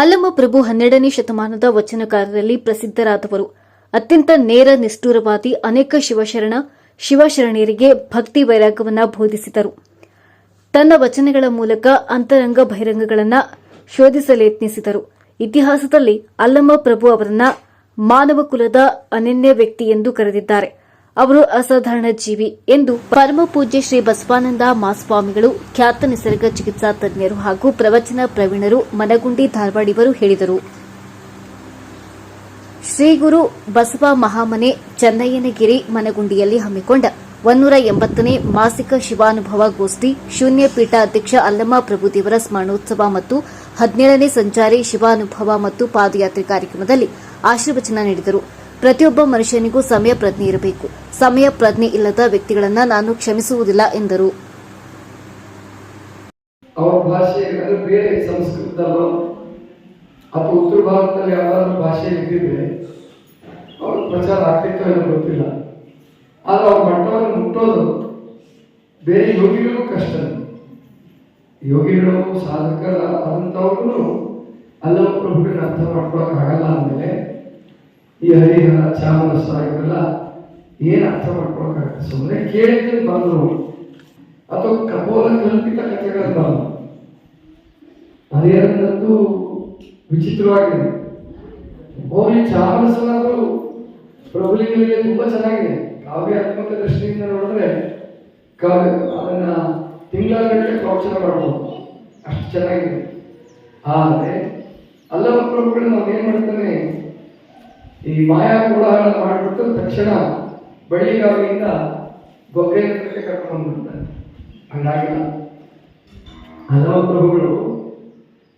ಅಲ್ಲಮ ಪ್ರಭು ಹನ್ನೆರಡನೇ ಶತಮಾನದ ವಚನಕಾರರಲ್ಲಿ ಪ್ರಸಿದ್ಧರಾದವರು. ಅತ್ಯಂತ ನೇರ ನಿಷ್ಠುರವಾದಿ ಅನೇಕ ಶಿವಶರಣ, ಶಿವಶರಣೆಯರಿಗೆ ಭಕ್ತಿ ವೈರಾಗ್ಯವನ್ನು ಬೋಧಿಸಿದರು. ತನ್ನ ವಚನಗಳ ಮೂಲಕ ಅಂತರಂಗ ಬಹಿರಂಗಗಳನ್ನು ಶೋಧಿಸಲು ಯತ್ನಿಸಿದರು ಇತಿಹಾಸದಲ್ಲಿ ಅಲ್ಲಮ ಪ್ರಭು ಅವರನ್ನ ಮಾನವ ಕುಲದ ಅನನ್ಯ ವ್ಯಕ್ತಿ ಎಂದು ಕರೆದಿದ್ದಾರೆ. ಅವರು ಅಸಾಧಾರಣ ಜೀವಿ ಎಂದು ಪರಮ ಪೂಜ್ಯ ಶ್ರೀ ಬಸವಾನಂದ ಮಾಸ್ವಾಮಿಗಳು ಖ್ಯಾತ ನಿಸರ್ಗ ಚಿಕಿತ್ಸಾ ತಜ್ಞರು ಹಾಗೂ ಪ್ರವಚನ ಪ್ರವೀಣರು ಮನಗುಂಡಿ ಧಾರವಾಡಿವರು ಹೇಳಿದರು. ಶ್ರೀ ಗುರು ಬಸವ ಮಹಾಮನೆ ಚನ್ನಯ್ಯನಗಿರಿ ಮನಗುಂಡಿಯಲ್ಲಿ ಹಮ್ಮಿಕೊಂಡ ಒನ್ನೂರ ಎಂಬತ್ತನೇ ಮಾಸಿಕ ಶಿವಾನುಭವ ಗೋಷ್ಠಿ ಶೂನ್ಯ ಪೀಠ ಅಧ್ಯಕ್ಷ ಅಲ್ಲಮ್ಮ ಪ್ರಭುದೇವರ ಸ್ಮರಣೋತ್ಸವ ಮತ್ತು ಹದಿನೇಳನೇ ಸಂಚಾರಿ ಶಿವಾನುಭವ ಮತ್ತು ಪಾದಯಾತ್ರೆ ಕಾರ್ಯಕ್ರಮದಲ್ಲಿ ಆಶೀರ್ವಚನ ನೀಡಿದರು. ಪ್ರತಿಯೊಬ್ಬ ಮನುಷ್ಯನಿಗೂ ಸಮಯ ಪ್ರಜ್ಞೆ ಇರಬೇಕು. ಸಮಯ ಪ್ರಜ್ಞೆ ಇಲ್ಲದ ವ್ಯಕ್ತಿಗಳನ್ನು ನಾನು ಕ್ಷಮಿಸುವುದಿಲ್ಲ ಎಂದರು. ಅವರ ಭಾಷೆ ಅಂದ್ರೆ ಬೇರೆ ಸಂಸ್ಕೃತ ಅಥವಾ ಉತ್ತರ ಭಾರತದಲ್ಲಿ ಯಾವ್ದಾದ್ರು ಭಾಷೆ ಇದ್ದಿದ್ರೆ ಅವ್ರ ಪ್ರಚಾರ ಆಗ್ತಿತ್ತು ಏನೋ ಗೊತ್ತಿಲ್ಲ. ಆದ್ರೆ ಅವ್ರ ಮಟ್ಟವನ್ನು ಮುಟ್ಟೋದು ಬೇರೆ ಯೋಗಿಗಳಿಗೂ ಕಷ್ಟ. ಯೋಗಿಗಳು, ಸಾಧಕರ ಆದಂಥವ್ರು ಅಲ್ಲವ ಪ್ರಭುಗಳನ್ನ ಅರ್ಥ ಮಾಡ್ಕೊಳಕ್ ಆಗಲ್ಲ ಅಂದಮೇಲೆ ಈ ಹರಿಹರ ಚಾಮರಸ ಇವೆಲ್ಲ ಏನು ಅರ್ಥ ಮಾಡ್ಕೊಳಕ್ಕಾಗತ್ತೆ? ಸುಮ್ಮನೆ ಕೇಳಿದ್ರೆ ಬಂದರು. ಅಥವಾ ಕಪೋಲ ಕಲ್ಪಿತ ಕಥೆಗಳು ಬಂದು ಹರಿಹರನದ್ದು ವಿಚಿತ್ರವಾಗಿದೆ. ಹೋಗಿ ಚಾಮರಸನಾದ್ರು ಪ್ರಭುಲಿಂಗರಿಗೆ ತುಂಬ ಚೆನ್ನಾಗಿದೆ. ಕಾವ್ಯಾತ್ಮಕ ದೃಷ್ಟಿಯಿಂದ ನೋಡಿದ್ರೆ ಕಾವ್ಯ ಅದನ್ನ ತಿಂಗಳಗಟ್ಟಲೆ ಪ್ರವಚನ ಮಾಡ್ಬೋದು. ಅಷ್ಟು ಚೆನ್ನಾಗಿದೆ. ಆದರೆ ಅಲ್ಲವ ಪ್ರಭುಗಳು ನಾವು ಏನ್ ಮಾಡ್ತಾನೆ ಈ ಮಾಯಾ ಕೋಲಾಹಲ ಮಾಡಿಬಿಟ್ಟು ತಕ್ಷಣ ಬಳ್ಳಿಗಾವಿಯಿಂದ ಹತ್ರಕ್ಕೆ ಕರ್ಕೊಂಡು ಬಂದ್ಬಿಡ್ತಾರೆ. ಹಂಗಾಗಿಲ್ಲ. ಹಲವ ಪ್ರಭುಗಳು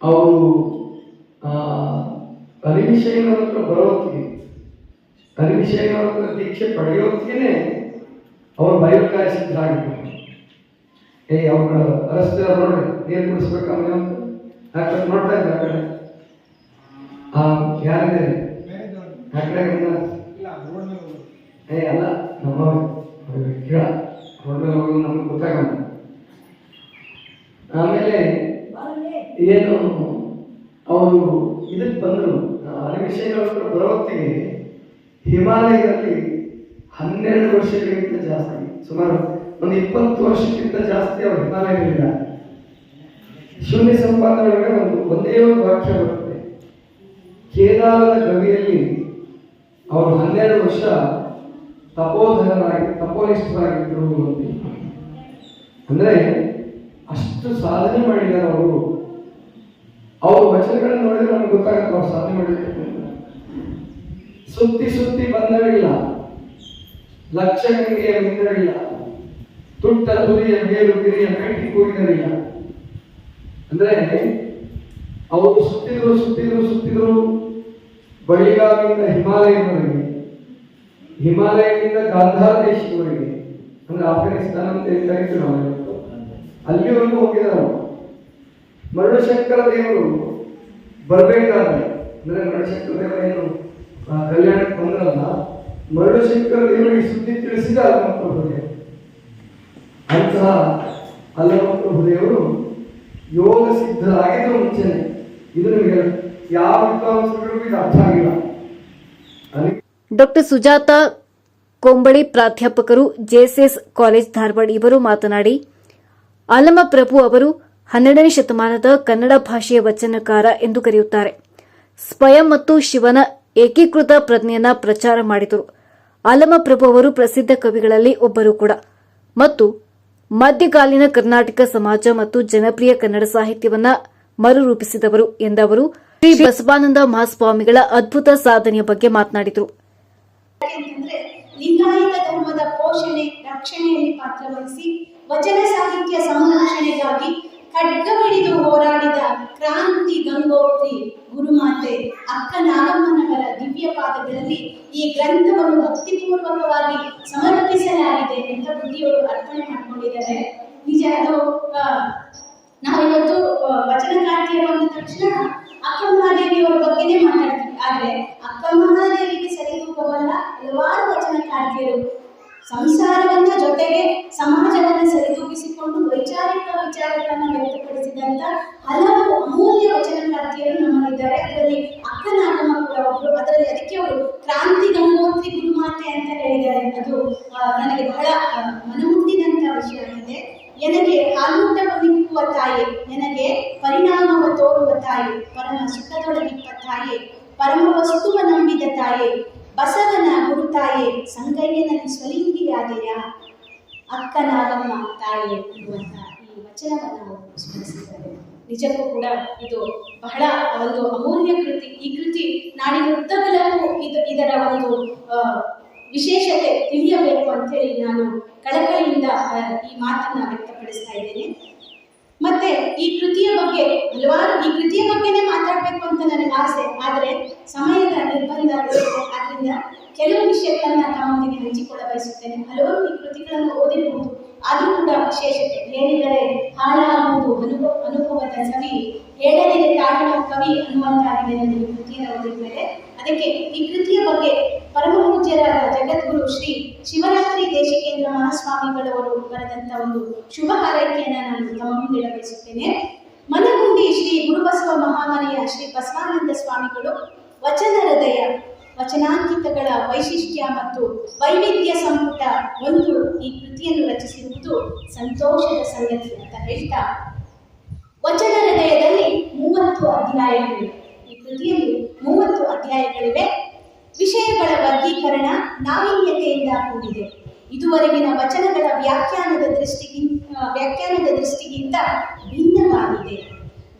ಅವರು ಅರಿವಿಷಯನವ್ರ ಹತ್ರ ಬರೋತ್ತಿಗೆ ಅರಿವಿಷಯನವ್ರ ಹತ್ರ ದೀಕ್ಷೆ ಪಡೆಯೋತ್ತಿಗೆ ಅವ್ರು ಸಿದ್ಧರಾಗಿದ್ದಾರೆ ಏ ಅವ್ರ ರಸ್ತೆ ನೋಡಿ ನೀರು ಕುಡಿಸ್ಬೇಕು ಅಂತ ನೋಡ್ತಾ ಇದ್ದಾರೆ ಆ ಕಡೆ. ಆ ಗಮನ ಏ ಅಲ್ಲ ನಮ್ಮ ಕೇಳ. ರೋಡ್ ಹೋಗೋದು ನಮ್ಗೆ ಗೊತ್ತಾಗಲ್ಲ. ಆಮೇಲೆ ಏನು ಅವರು ಇದಕ್ಕೆ ಬಂದರು. ಹತ್ರ ಬರೋತ್ತಿಗೆ ಹಿಮಾಲಯದಲ್ಲಿ ಹನ್ನೆರಡು ವರ್ಷಗಳಿಗಿಂತ ಜಾಸ್ತಿ ಸುಮಾರು ಒಂದು ಇಪ್ಪತ್ತು ವರ್ಷಕ್ಕಿಂತ ಜಾಸ್ತಿ ಅವರು ಹಿಮಾಲಯದಲ್ಲಿದ್ದಾರೆ ಶೂನ್ಯ ಸಂಪಾದನೆ ಒಂದು ಒಂದೇ ಒಂದು ವಾಕ್ಯ ಬರುತ್ತೆ ಕೇದಾರದ ಗವಿಯಲ್ಲಿ ಅವರು ಹನ್ನೆರಡು ವರ್ಷ ತಪೋಧನರಾಗಿ ತಪೋನಿಷ್ಠರಾಗಿದ್ದರು ಅಂದ್ರೆ ಅಷ್ಟು ಸಾಧನೆ ಮಾಡಿದ್ದಾರೆ ಅವರು. ಅವ್ರ ವಚನಗಳನ್ನು ನೋಡಿದ್ರೆ ನಮ್ಗೆ ಗೊತ್ತಾಗುತ್ತೆ ಅವ್ರು ಸಾಧನೆ ಮಾಡಿದ್ದಾರೆ. ಸುತ್ತಿ ಸುತ್ತಿ ಬಂದವಿಲ್ಲ ಲಕ್ಷ ಗಂಗೆಯ ಮಿಂದವಿಲ್ಲ ತುಟ್ಟ ತುರಿಯ ಮೇಲು ಗಿರಿಯ ಕಟ್ಟಿ ಕೂಗಿದರಿಲ್ಲ ಅಂದ್ರೆ ಅವರು ಸುತ್ತಿದ್ರು ಸುತ್ತಿದ್ರು ಸುತ್ತಿದ್ರು. ಬಳಿಗಾವಿಂದ ಹಿಮಾಲಯದವರೆಗೆ ಹಿಮಾಲಯದಿಂದ ಗಾಂಧಾರ ದೇಶದವರೆಗೆ ಅಂದ್ರೆ ಆಫ್ಘಾನಿಸ್ತಾನ ಅಂತ ಹೇಳ್ತಾ ಕರೀತೀವಿ ನಾವು. ಅಲ್ಲಿವರೆಗೂ ಹೋಗಿದ್ದಾರೆ ಮರುಳಶಂಕರ ದೇವರು ಬರಬೇಕಾದ್ರೆ, ಅಂದ್ರೆ ಮರುಳಶಂಕರ ದೇವರು ಏನು ಕಲ್ಯಾಣಕ್ಕೆ ಬಂದ್ರಲ್ಲ, ಮರುಳಶಂಕರ ದೇವರಿಗೆ ಸುದ್ದಿ ತಿಳಿಸಿದ ಅಲ್ಲಮಪ್ರಭು ಹೃದಯ. ಅಂತಹ ಅಲ್ಲಮಪ್ರಭು ದೇವರು ಯೋಗ ಸಿದ್ಧರಾಗಿದ್ದು ಮುಂಚೆನೆ. ಇದು ನಿಮಗೆ ಡಾಕ್ಟರ್ ಸುಜಾತ ಕೊಂಬಳಿ ಪ್ರಾಧ್ಯಾಪಕರು ಜೆಎಸ್ಎಸ್ ಕಾಲೇಜ್ ಧಾರವಾಡ ಇವರು ಮಾತನಾಡಿ ಅಲ್ಲಮ ಪ್ರಭು ಅವರು ಹನ್ನೆರಡನೇ ಶತಮಾನದ ಕನ್ನಡ ಭಾಷೆಯ ವಚನಕಾರ ಎಂದು ಕರೆಯುತ್ತಾರೆ. ಸ್ವಯಂ ಮತ್ತು ಶಿವನ ಏಕೀಕೃತ ಪ್ರಜ್ಞೆಯನ್ನ ಪ್ರಚಾರ ಮಾಡಿದರು. ಅಲ್ಲಮ ಪ್ರಭು ಅವರು ಪ್ರಸಿದ್ಧ ಕವಿಗಳಲ್ಲಿ ಒಬ್ಬರು ಕೂಡ. ಮತ್ತು ಮಧ್ಯಕಾಲೀನ ಕರ್ನಾಟಕ ಸಮಾಜ ಮತ್ತು ಜನಪ್ರಿಯ ಕನ್ನಡ ಸಾಹಿತ್ಯವನ್ನ ಮರುರೂಪಿಸಿದವರು ಎಂದವರು ಶ್ರೀ ಬಸವಾನಂದ ಮಹಾಸ್ವಾಮಿಗಳ ಅದ್ಭುತ ಸಾಧನೆಯ ಬಗ್ಗೆ ಮಾತನಾಡಿದರು. ಲಿಂಗಾಯತ ಧರ್ಮದ ಪೋಷಣೆ, ರಕ್ಷಣೆಯಲ್ಲಿ ಪಾತ್ರವಹಿಸಿ ವಚನ ಸಾಹಿತ್ಯ ಸಂರಕ್ಷಣೆಗಾಗಿ ಖಡ್ಗ ಹಿಡಿದು ಹೋರಾಡಿದ ಕ್ರಾಂತಿ ಗಂಗೋತ್ರಿ ಗುರುಮಾತೆ ಅಕ್ಕ ನಾಗಮ್ಮನವರ ದಿವ್ಯ ಪಾದಗಳಲ್ಲಿ ಈ ಗ್ರಂಥವನ್ನು ಭಕ್ತಿಪೂರ್ವಕವಾಗಿ ಸಮರ್ಪಿಸಲಾಗಿದೆ ಅಂತ ಬುದ್ಧಿಯವರು ಅರ್ಪಣೆ ಮಾಡಿಕೊಂಡಿದ್ದಾರೆ. ನಿಜ ಅದು ನಾವಿವತ್ತು ವಚನ ಕ್ರಾಂತಿಯ ಅಂದ ತಕ್ಷಣ ಅಕ್ಕ ಮಹಾದೇವಿಯವರ ಬಗ್ಗೆನೇ ಮಾತಾಡ್ತೀವಿ. ಆದರೆ ಅಕ್ಕ ಮಹಾದೇವಿಗೆ ಸರಿದೂಪವಲ್ಲ ಹಲವಾರು ವಚನಕಾರ್ತಿಯರು ಸಂಸಾರವನ್ನ ಜೊತೆಗೆ ಸಮಾಜವನ್ನು ಸರಿದೂಗಿಸಿಕೊಂಡು ವೈಚಾರಿಕ ವಿಚಾರಗಳನ್ನು ವ್ಯಕ್ತಪಡಿಸಿದಂತ ಹಲವು ಅಮೂಲ್ಯ ವಚನಕಾರ್ತಿಯರು ನಮ್ಮಲ್ಲಿದ್ದಾರೆ. ಅದರಲ್ಲಿ ಅಕ್ಕನಾಗಮ್ಮ ಕೂಡ ಒಬ್ಬರು ಅದರಲ್ಲಿ ಅದಕ್ಕೆ ಅವರು ಕ್ರಾಂತಿ ಗಂಗೋತ್ರಿ ಗುರುಮಾತೆ ಅಂತ ಹೇಳಿದ್ದಾರೆ. ಅದು ನನಗೆ ಬಹಳ ಮನಮುಟ್ಟಿದಂತ ವಿಷಯವಾಗಿದೆ ನನಗೆ ಕಾಲೂಟವ ನಿಕ್ಕುವ ತಾಯಿ ನನಗೆ ಪರಿಣಾಮ ಪರಮ ಸುಖದೊಳಗಿಪ್ಪ ತಾಯೇ, ಪರಮ ವಸ್ತುವ ನಂಬಿದ ತಾಯೇ, ಬಸವನ ಗುರುತಾಯೇ ಸಂಗಯ್ಯನಲ್ಲಿ ಸ್ವಲಿಂಗಿಯಾದೆಯ ಅಕ್ಕನಾಗಮ್ಮ ತಾಯೇ ಎನ್ನುವಂತ ಈ ವಚನವನ್ನು ಅವರು ಸ್ಮರಿಸಿದ್ದಾರೆ. ನಿಜಕ್ಕೂ ಕೂಡ ಇದು ಬಹಳ ಒಂದು ಅಮೂಲ್ಯ ಕೃತಿ. ಈ ಕೃತಿ ನಾಡಿನ ಉದ್ದಗಲಕ್ಕೂ ಇದು ಇದರ ಒಂದು ವಿಶೇಷತೆ ತಿಳಿಯಬೇಕು ಅಂತೇಳಿ ನಾನು ಕಳಕಳಿಯಿಂದ ಈ ಮಾತನ್ನ ವ್ಯಕ್ತಪಡಿಸ್ತಾ ಇದ್ದೇನೆ. ಮತ್ತೆ ಈ ಕೃತಿಯ ಬಗ್ಗೆ, ಹಲವಾರು ಈ ಕೃತಿಯ ಬಗ್ಗೆನೇ ಮಾತಾಡಬೇಕು ಅಂತ ನನಗೆ ಆಸೆ. ಆದರೆ ಸಮಯದ ನಿರ್ಬಂಧ ಆದ್ರಿಂದ ಕೆಲವು ವಿಷಯಗಳನ್ನ ತಮ್ಮೊಂದಿಗೆ ಹಂಚಿಕೊಳ್ಳ ಬಯಸುತ್ತೇನೆ. ಹಲವರು ಈ ಕೃತಿಗಳನ್ನು ಓದಿರಬಹುದು. ಅದು ಕೂಡ ವಿಶೇಷತೆ ಹೇಳಿದರೆ ಹಾಳಾಗುವುದು ಅನುಭವ ಅನುಭವದ ಸವಿ ಹೇಳದೆ ತಾಳಿನ ಕವಿ ಅನ್ನುವಂತಾಗಿದೆ ನನಗೆ ಕೃತಿಯನ್ನು ಓದಿದ ಮೇಲೆ ಅದಕ್ಕೆ ಈ ಕೃತಿಯ ಬಗ್ಗೆ ಪರಮಪೂಜ್ಯರಾದ ಜಗದ್ಗುರು ಶ್ರೀ ಶಿವರಾತ್ರಿ ದೇಶಿಕೇಂದ್ರ ಮಹಾಸ್ವಾಮಿಗಳವರು ಬರೆದಂತ ಒಂದು ಶುಭ ಹಾರೈಕೆಯನ್ನ ನಾನು ತಮ್ಮ ಮುಂದಿಡ ಬಯಸುತ್ತೇನೆ ಮನಗುಂಡಿ ಶ್ರೀ ಗುರುಬಸವ ಮಹಾಮನೆಯ ಶ್ರೀ ಬಸವಾನಂದ ಸ್ವಾಮಿಗಳು ವಚನ ಹೃದಯ, ವಚನಾಂಕಿತಗಳ ವೈಶಿಷ್ಟ್ಯ ಮತ್ತು ವೈವಿಧ್ಯ ಸಂಪುಟ ಒಂದು ಈ ಕೃತಿಯನ್ನು ರಚಿಸಿರುವುದು ಸಂತೋಷದ ಸಂಗತಿ ಅಂತ ಹೇಳ್ತಾ, ವಚನ ಹೃದಯದಲ್ಲಿ ಮೂವತ್ತು ಅಧ್ಯಾಯಗಳಿವೆ ಕೃತಿಯಲ್ಲಿ ಮೂವತ್ತು ಅಧ್ಯಾಯಗಳಿವೆ. ವಿಷಯಗಳ ವರ್ಗೀಕರಣ ನಾವೀನ್ಯತೆಯಿಂದ ಕೂಡಿದೆ. ಇದುವರೆಗಿನ ವಚನಗಳ ವ್ಯಾಖ್ಯಾನದ ದೃಷ್ಟಿಗಿಂತ ವ್ಯಾಖ್ಯಾನದ ದೃಷ್ಟಿಗಿಂತ ಭಿನ್ನವಾಗಿದೆ.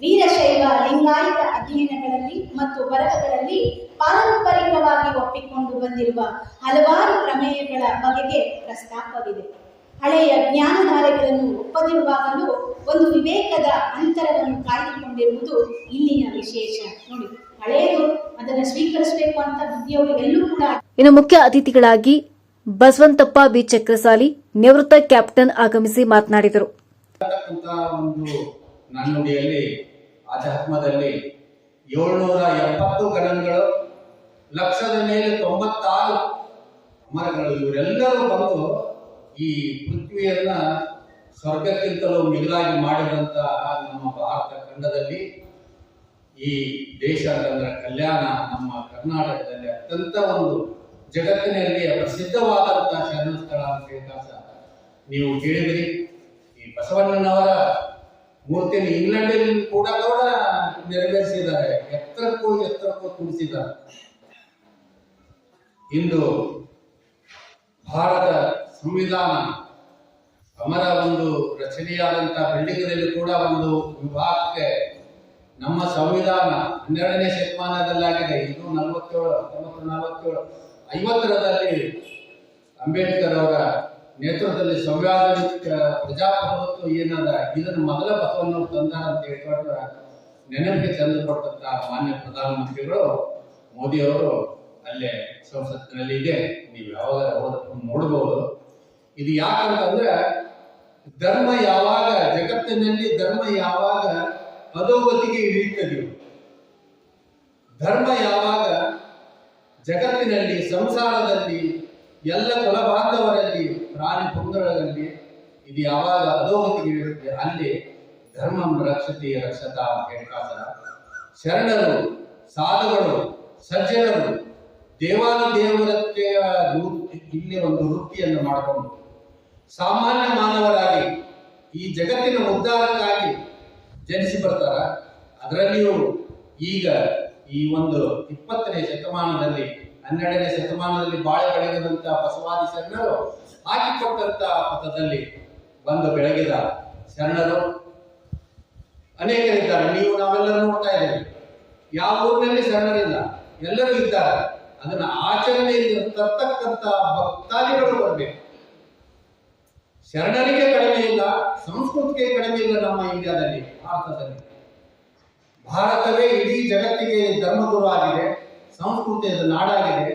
ವೀರಶೈವ ಲಿಂಗಾಯತ ಅಧ್ಯಯನಗಳಲ್ಲಿ ಮತ್ತು ಬರಹಗಳಲ್ಲಿ ಪಾರಂಪರಿಕವಾಗಿ ಒಪ್ಪಿಕೊಂಡು ಬಂದಿರುವ ಹಲವಾರು ಪ್ರಮೇಯಗಳ ಬಗೆಗೆ ಪ್ರಸ್ತಾಪವಿದೆ. ಹಳೆಯ ಜ್ಞಾನಧಾರೆಗಳನ್ನು ಒಪ್ಪದಿರುವಾಗಲೂ ಒಂದು ವಿವೇಕದ ಅಂತರವನ್ನು ಕಾಯ್ದುಕೊಂಡಿರುವುದು ಇಲ್ಲಿನ ವಿಶೇಷ. ನೋಡಿ ಹಳೆಯದು ಅದನ್ನ ಸ್ವೀಕರಿಸಬೇಕು ಅಂತ ಬುದ್ಧಿಯವರು ಎಲ್ಲೂ ಕೂಡ ಇನ್ನು ಮುಖ್ಯ ಅತಿಥಿಗಳಾಗಿ ಬಸವಂತಪ್ಪ ಬಿ. ಚಕ್ರಸಾಲಿ ನಿವೃತ್ತ ಕ್ಯಾಪ್ಟನ್ ಆಗಮಿಸಿ ಮಾತನಾಡಿದರು. ಒಂದು ನನ್ನುಡಿಯಲ್ಲಿ ಆಧ್ಯಾತ್ಮದಲ್ಲಿ ಏಳ್ನೂರ ಎಪ್ಪತ್ತು ಗಣಗಳು ಲಕ್ಷದ ಮೇಲೆ ತೊಂಬತ್ತಾರು ಮರಗಳು ಇವರೆಲ್ಲರೂ ಬಂದು ಈ ಪೃಥ್ವಿಯನ್ನ ಸ್ವರ್ಗಕ್ಕಿಂತಲೂ ಮಿಗಿಲಾಗಿ ಮಾಡಿದಂತಹ ನಮ್ಮ ಭಾರತ ಖಂಡದಲ್ಲಿ ಈ ದೇಶ ಅಂದ್ರೆ ಕಲ್ಯಾಣ ನಮ್ಮ ಕರ್ನಾಟಕದಲ್ಲಿ ಅತ್ಯಂತ ಒಂದು ಜಗತ್ತಿನಲ್ಲಿ ಪ್ರಸಿದ್ಧವಾದಂತಹ ಶರಣ ಸ್ಥಳ ಅಂತ ನೀವು ಕೇಳಿದ್ರಿ. ಈ ಬಸವಣ್ಣನವರ ಮೂರ್ತಿಯನ್ನು ಇಂಗ್ಲೆಂಡಲ್ಲಿ ಕೂಡ ಕೂಡ ನೆರವೇರಿಸಿದ್ದಾರೆ. ಎತ್ತರಕ್ಕೂ ಎತ್ತರಕ್ಕೂ ತುಂಬಿಸಿದ್ದಾರೆ ಇಂದು ಭಾರತ ಸಂವಿಧಾನ. ಅಮರ ಒಂದು ರಚನೆಯಾದಂತಹ ಬಿಲ್ಡಿಂಗ್ನಲ್ಲಿ ಕೂಡ ಒಂದು ವಿಭಾಗಕ್ಕೆ ನಮ್ಮ ಸಂವಿಧಾನ ಹನ್ನೆರಡನೇ ಶತಮಾನದಲ್ಲಾಗಿದೆ. ಇದು ನಲವತ್ತೇಳು, ಹತ್ತೊಂಬತ್ತು, ನಲವತ್ತೇಳು ಐವತ್ತರದಲ್ಲಿ ಅಂಬೇಡ್ಕರ್ ಅವರ ನೇತೃತ್ವದಲ್ಲಿ ಸಂವಿಧಾನಿಕ ಪ್ರಜಾಪ್ರಭುತ್ವ ಏನದ, ಇದನ್ನು ಮೊದಲ ಪಥವನ್ನು ತಂದಾರ ಅಂತ ಹೇಳ್ಕೊಂಡ್ರೆ ನೆನಪಿಗೆ ತಂದುಕೊಟ್ಟಂತಹ ಮಾನ್ಯ ಪ್ರಧಾನಮಂತ್ರಿಗಳು ಮೋದಿ ಅವರು ಅಲ್ಲೇ ಸಂಸತ್ತಿನಲ್ಲಿ ಇದೆ ನೀವು ಯಾವಾಗ ನೋಡಬಹುದು ಇದು ಯಾಕಂತಂದ್ರೆ ಧರ್ಮ ಯಾವಾಗ, ಜಗತ್ತಿನಲ್ಲಿ ಧರ್ಮ ಯಾವಾಗ ಅಧೋಗತಿಗೆ ಇಳಿಯುತ್ತದೆ? ಧರ್ಮ ಯಾವಾಗ ಜಗತ್ತಿನಲ್ಲಿ, ಸಂಸಾರದಲ್ಲಿ, ಎಲ್ಲ ಕುಲಬಾಂಧವರಲ್ಲಿ, ಪ್ರಾಣಿ ಪುಂಗಡದಲ್ಲಿ ಇದು ಯಾವಾಗ ಅಧೋಗತಿಗೆ ಇಳಿಯುತ್ತೆ ಅಲ್ಲಿ ಧರ್ಮ ರಕ್ಷತೆ ರಕ್ಷತಾ ಅಂತ ಶರಣರು, ಸಾಧುಗಳು, ಸಜ್ಜನರು ದೇವಾನುದೇವರತ್ತೆಯ ಇಲ್ಲಿ ಒಂದು ವೃತ್ತಿಯನ್ನು ಮಾಡಿಕೊಂಡು ಸಾಮಾನ್ಯ ಮಾನವರಾಗಿ ಈ ಜಗತ್ತಿನ ಉದ್ಧಾರಕ್ಕಾಗಿ ಜನಿಸಿ ಬರ್ತಾರ. ಅದರಲ್ಲಿಯೂ ಈಗ ಈ ಒಂದು ಇಪ್ಪತ್ತನೇ ಶತಮಾನದಲ್ಲಿ, ಹನ್ನೆರಡನೇ ಶತಮಾನದಲ್ಲಿ ಬಾಳೆ ಬೆಳಗಿದಂತ ಬಸವಾದಿ ಶರಣರು ಹಾಕಿಕೊಟ್ಟಂತ ಪಥದಲ್ಲಿ ಬಂದು ಬೆಳಗಿದ ಶರಣರು ಅನೇಕರಿದ್ದಾರೆ. ನೀವು ನಾವೆಲ್ಲರೂ ನೋಡ್ತಾ ಇದ್ದೇವೆ. ಯಾವ ಊರಿನಲ್ಲಿ ಶರಣರಿಲ್ಲ, ಎಲ್ಲರೂ ಇದ್ದಾರೆ. ಅದನ್ನ ಆಚರಣೆಯಲ್ಲಿ ತರ್ತಕ್ಕಂಥ ಭಕ್ತಾದಿಗಳು ಬರಬೇಕು. ಶರಣರಿಗೆ ಕಡಿಮೆ ಇಲ್ಲ ಸಂಸ್ಕೃತಿಗೆ ಕಡಿಮೆ ಇಲ್ಲ ನಮ್ಮ ಇಂಡಿಯಾದಲ್ಲಿ ಭಾರತದಲ್ಲಿ. ಭಾರತವೇ ಇಡೀ ಜಗತ್ತಿಗೆ ಧರ್ಮಗುರು ಆಗಿದೆ ಸಂಸ್ಕೃತಿಯ ನಾಡಾಗಿದೆ.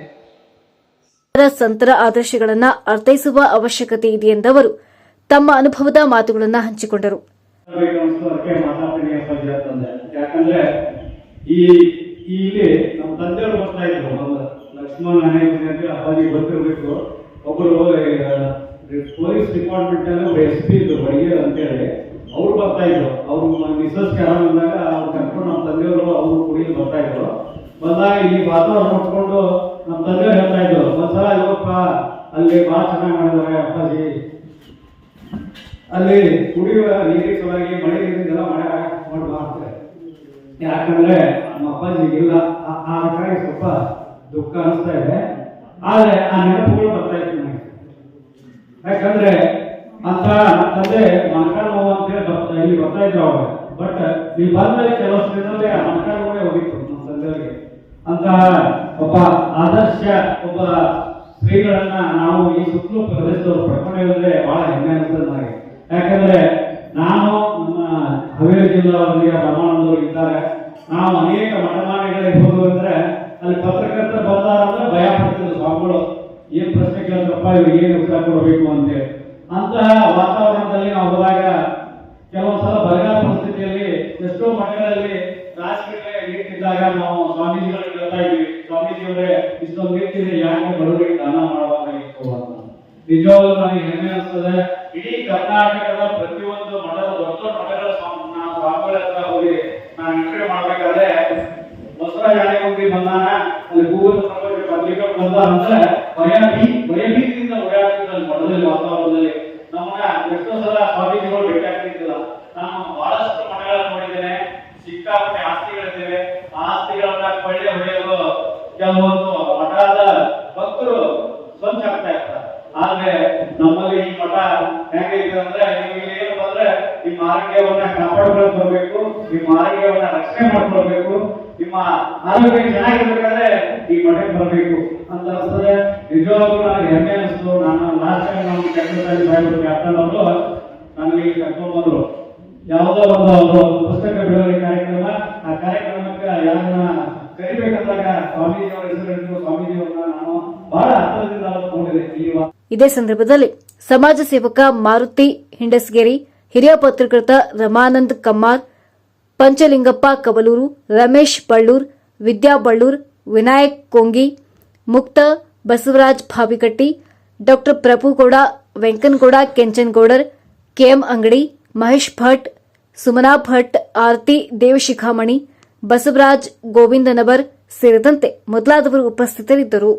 ಸಂತರ ಆದರ್ಶಗಳನ್ನು ಅರ್ಥೈಸುವ ಅವಶ್ಯಕತೆ ಇದೆ ಎಂದವರು ತಮ್ಮ ಅನುಭವದ ಮಾತುಗಳನ್ನು ಹಂಚಿಕೊಂಡರು. ಈ ಇಲ್ಲಿ ನಮ್ಮ ತಂದೆಯವರು ಬರ್ತಾ ಇದ್ರು ಲಕ್ಷ್ಮಣ ಅಪ್ಪಾಜಿ ಗೊತ್ತಿರಬೇಕು ಒಬ್ಬರು ಪೊಲೀಸ್ ಡಿಪಾರ್ಟ್ಮೆಂಟ್ ಅಲ್ಲಿ ಒಬ್ಬ ಎಸ್ ಪಿ ಇದ್ರು ಬಡಿಗೇರ್ ಅಂತೇಳಿ ಅವ್ರು ಬರ್ತಾ ಇದ್ರು. ಅವ್ರು ಮಿಸಸ್ ಆರಾಮ್ ಬಂದಾಗ ಅವ್ರು ಕರ್ಕೊಂಡು ನಮ್ಮ ತಂದೆಯವರು, ಅವ್ರು ಕುಡಿಯಲು ಬರ್ತಾ ಇದ್ರು. ಬಂದಾಗ ಇಲ್ಲಿ ವಾತಾವರಣ ನೋಡ್ಕೊಂಡು ನಮ್ಮ ತಂದೆಯವ್ರು ಹೇಳ್ತಾ ಇದ್ರು, ಒಂದ್ಸಲ ಇವಪ್ಪ ಅಲ್ಲಿ ಭಾಳ ಚೆನ್ನಾಗಿ ಮಾಡಿದ್ದಾರೆ ಅಪ್ಪಾಜಿ. ಅಲ್ಲಿ ಕುಡಿಯುವ ನೀರಿ ಸಲುವಾಗಿ ಮಳೆ ನೀರಿಂದೆಲ್ಲ ಮಳೆ ಮಾಡಿ ಮಾಡ್ತಾರೆ ಯಾಕಂದ್ರೆ ನಮ್ಮ ಅಪ್ಪಾಜಿ ಇಲ್ಲ. ಆ- ಕಡೆ ಸ್ವಲ್ಪ ದುಃಖ ಅನಿಸ್ತಾ ಇದೆ. ಆದ್ರೆ ಆ ನೆನಪುಗಳು ಬರ್ತಾ ಇತ್ತು ನನಗೆ ಯಾಕಂದ್ರೆ ಅಂತ ತಂದೆ ಮೊಣಕಾಲು ನೋವು ಅಂತ ಹೇಳಿ ಬರ್ತಾ ಇಲ್ಲಿ ಬರ್ತಾ ಇದ್ರು ಅವಾಗ ಬಟ್ ಈ ಬಂದ್ಮೇಲೆ ಕೆಲವಷ್ಟು ದಿನದಲ್ಲೇ ಮೊಣಕಾಲು ನೋವೇ ಹೋಗಿತ್ತು ನಮ್ಮ ತಂದೆಯವರಿಗೆ ಅಂತ ಒಬ್ಬ ಆದರ್ಶ ಒಬ್ಬ ಸ್ತ್ರೀಗಳನ್ನ ನಾವು ಈ ಸುತ್ತಲೂ ಪ್ರದೇಶದವರು ಪಡ್ಕೊಂಡಿರೋದ್ರೆ ಬಹಳ ಹೆಮ್ಮೆ ಅನಿಸ್ತದೆ ನನಗೆ. ಯಾಕಂದ್ರೆ ನಾನು ನಮ್ಮ ಹಾವೇರಿ ಜಿಲ್ಲಾವರಿಗೆ ಬ್ರಹ್ಮಾನಂದವರು ಇದ್ದಾರೆ. ನಾವು ಅನೇಕ ಮಠಮಾನಗಳಿಗೆ ಹೋಗುವಂದ್ರೆ ಅಲ್ಲಿ ಪತ್ರಕರ್ತ ಬಂದಾರ ಅಂದ್ರೆ ಭಯ ಪಡ್ತಿದ್ರು ಸ್ವಾಮಿಗಳು. ಏನ್ ಪ್ರಶ್ನೆ ಕೇಳ್ತಾರಪ್ಪ ಇವ್ರಿಗೆ ಏನು ಉತ್ತರ ಕೊಡಬೇಕು ಅಂತೇಳಿ ಅಂತಹ ವಾತಾವರಣದಲ್ಲಿ ನಾವು ಹೋದಾಗ ಕೆಲವೊಂದು ಸಲ ಬರಗಾಲ ಪರಿಸ್ಥಿತಿಯಲ್ಲಿ ಎಷ್ಟೋ ಮಠಗಳಲ್ಲಿ ರಾಜಕೀಯ ನೀಡ್ತಿದ್ದಾಗ ನಾವು ಸ್ವಾಮೀಜಿಗಳಿಗೆ ಕೇಳ್ತಾ ಇದ್ವಿ. ಸ್ವಾಮೀಜಿಯವರೇ, ಇಷ್ಟೊಂದು ನೀಡ್ತಿದೆ ಯಾಕೆ ಬಡವರಿಗೆ ದಾನ ಮಾಡಬೇಕಾಗಿತ್ತು ಅಂತ. ನಿಜವಾಗ್ಲೂ ನನಗೆ ಹೆಮ್ಮೆ ಅನಿಸ್ತದೆ. ಇಡೀ ಕರ್ನಾಟಕದ ಪ್ರತಿಯೊಂದು ಮಠದ ದೊಡ್ಡ ಮಠಗಳ ಸ್ವಾಮಿಗಳ ಹತ್ರ ಹೋಗಿ ನಾನು ಮಾಡಬೇಕಾದ್ರೆ ಮಾಡ್ಬೇಕಾದ್ರೆ ಜಾಣೆ ಹೋಗಿ ಬಂದಾನ, ಅಲ್ಲಿ ಗೂಗಲ್ ಪ್ರಪಂಚ ಬಂದ ಅಂದ್ರೆ ಭಯ ಭೀ ಭಯಭೀತಿಯಿಂದ ಓಡಾಡ್ತಿದ್ದಲ್ಲಿ ಮಠದಲ್ಲಿ, ವಾತಾವರಣದಲ್ಲಿ ನಮ್ಮನ್ನ ಎಷ್ಟೋ ಸಲ ಸ್ವಾಮೀಜಿಗಳು ಭೇಟಿ ಆಗ್ತಿದ್ದಿಲ್ಲ ನಾನು ಬಹಳಷ್ಟು ಮಠಗಳನ್ನ ನೋಡಿದ್ದೇನೆ. ಸಿಕ್ಕಾಪಟ್ಟೆ ಆಸ್ತಿಗಳಿದ್ದೇವೆ. ಆ ಆಸ್ತಿಗಳನ್ನ ಕೊಳ್ಳೆ ಹೊಡೆಯಲು ಕೆಲವೊಂದು ಮಠದ ಭಕ್ತರು ಸ್ವಚ್ಛ ಆಗ್ತಾ ಇರ್ತಾರೆ. ಆದ್ರೆ ನಮ್ಮಲ್ಲಿ ಈ ಮಠ ಹೆಂಗೈತೆ ಅಂದ್ರೆ ಇಲ್ಲಿ ಏನು ಬಂದ್ರೆ ನಿಮ್ಮ ಆರೋಗ್ಯವನ್ನ ಕಾಪಾಡ್ಕೊಂಡು ಬರ್ಬೇಕು, ನಿಮ್ಮ ಆರೋಗ್ಯವನ್ನ ರಕ್ಷಣೆ ಮಾಡ್ಕೊಳ್ಬೇಕು, ನಿಮ್ಮ ಆರೋಗ್ಯ ಚೆನ್ನಾಗಿರ್ಬೇಕಾದ್ರೆ ಈ ಮಠಕ್ಕೆ ಬರಬೇಕು ಅಂತ ನಿಜವಾಗ್ಲೂ ನನಗೆ ಹೆಮ್ಮೆ ಅನಿಸ್ತು ನಾನು ಲಾಸ್ಟ್ ಟೈಮ್ ನಮ್ಮ ಕೆಲಸದಲ್ಲಿ ಸಾಹೇಬರು ಕ್ಯಾಪ್ಟನ್ ಅವರು ನನಗೆ ಕರ್ಕೊಂಡು ಬಂದ್ರು ಯಾವುದೋ ಒಂದು ಅವರು ಪುಸ್ತಕ ಬಿಡುಗಡೆ ಕಾರ್ಯಕ್ರಮ. ಆ ಕಾರ್ಯಕ್ರಮಕ್ಕೆ ಯಾರನ್ನ ಕರಿಬೇಕಂದಾಗ ಸ್ವಾಮೀಜಿಯವರ ಹೆಸರು ಸ್ವಾಮೀಜಿಯವರನ್ನ ನಾನು ಬಹಳ ಹತ್ತಿರದಿಂದ ನೋಡಿದೆ ಈ ಇದೇ ಸಂದರ್ಭದಲ್ಲಿ ಸಮಾಜ ಸೇವಕ ಮಾರುತಿ ಹಿಂಡಸ್ಗೇರಿ, ಹಿರಿಯ ಪತ್ರಕರ್ತ ರಮಾನಂದ್ ಕಮ್ಮಾರ್, ಪಂಚಲಿಂಗಪ್ಪ ಕಬಲೂರು ರಮೇಶ್ ಬಳ್ಳೂರ್, ವಿದ್ಯಾ ಬಳ್ಳೂರ್, ವಿನಾಯಕ್ ಕೊಂಗಿ, ಮುಕ್ತ ಬಸವರಾಜ್ ಭಾವಿಕಟ್ಟಿ ಡಾಕ್ಟರ್ ಪ್ರಭುಗೌಡ, ವೆಂಕನಗೌಡ, ಕೆಂಚನಗೌಡರ್, ಕೆಎಂ ಅಂಗಡಿ, ಮಹೇಶ್ ಭಟ್, ಸುಮನಾ ಭಟ್, ಆರತಿ ದೇವಶಿಖಾಮಣಿ, ಬಸವರಾಜ್ ಗೋವಿಂದನವರ್ ಸೇರಿದಂತೆ ಮೊದಲಾದವರು ಉಪಸ್ಥಿತರಿದ್ದರು.